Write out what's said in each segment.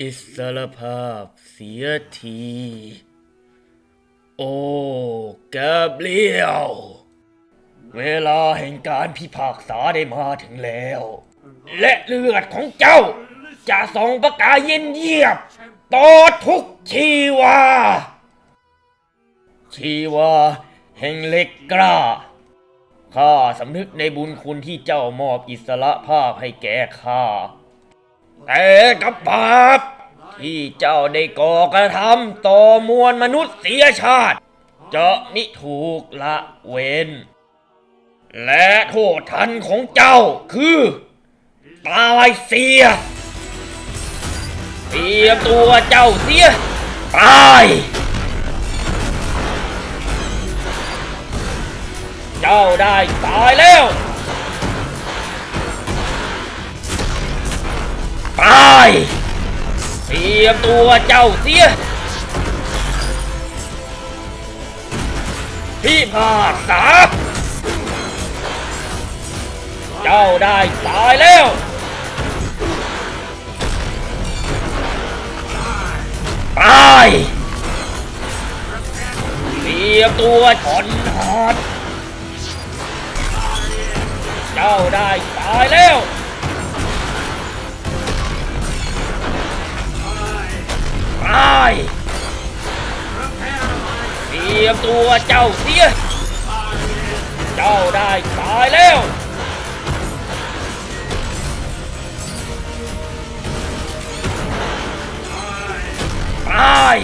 อิสรภาพเสียที โอ้แกเบลียว เวลาแห่งการพิพากษาได้มาถึงแล้ว และเลือดของเจ้า จะส่องประกายเย็นเยียบ ต่อทุกชีวา ชีวาแห่งเล็กกล้าข้าสำนึกในบุญคุณที่เจ้ามอบอิสระภาพให้แก่ข้า แต่กับบาปที่เจ้าได้ก่อกระทำต่อมวลมนุษยชาติ จะมิถูกละเว้น และโทษทันของเจ้าคือ ตายเสียเตรียมตัวเจ้าเสีย ตาย เจ้าได้ตายแล้ว เตรียมตัวเจ้าเสียพี่พากษาเจ้าได้ตายแล้ว ตายเตรียมตัวชนหอด เจ้าได้ตายแล้ว รียมตัวเจ้าเสีย เจ้าได้ตายแล้วตาย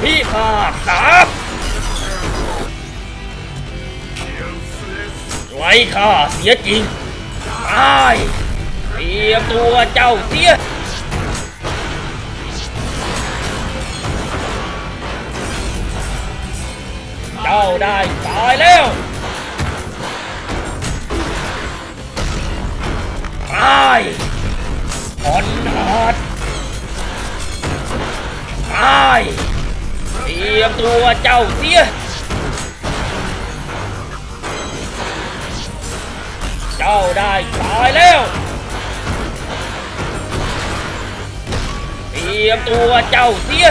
พี่พากษาไว้ข้าเสียจริงตายเตรียมตัวเจ้าเสีย ได้ตายแล้วตายผลหัดตายเตรียมตัวเจ้าเสียเจ้าได้ตายแล้วเตรียมตัวเจ้าเสีย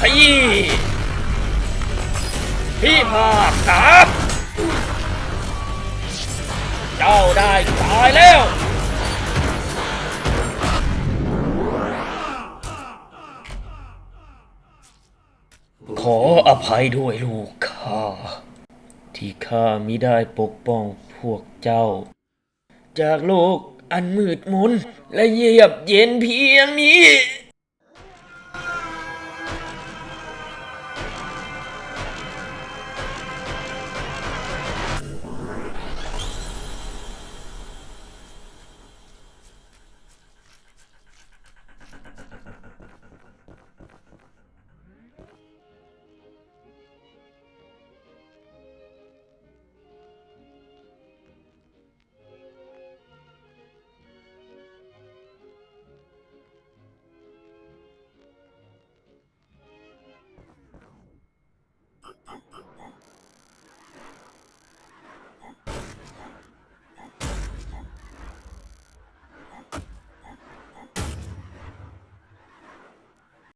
ขยี้ พี่ภาคษาเจ้าได้ตายแล้ว ขออภัยด้วยลูกข้า ที่ข้ามิได้ปกป้องพวกเจ้า จากโลกอันมืดมนและเยียบเย็นเพียงนี้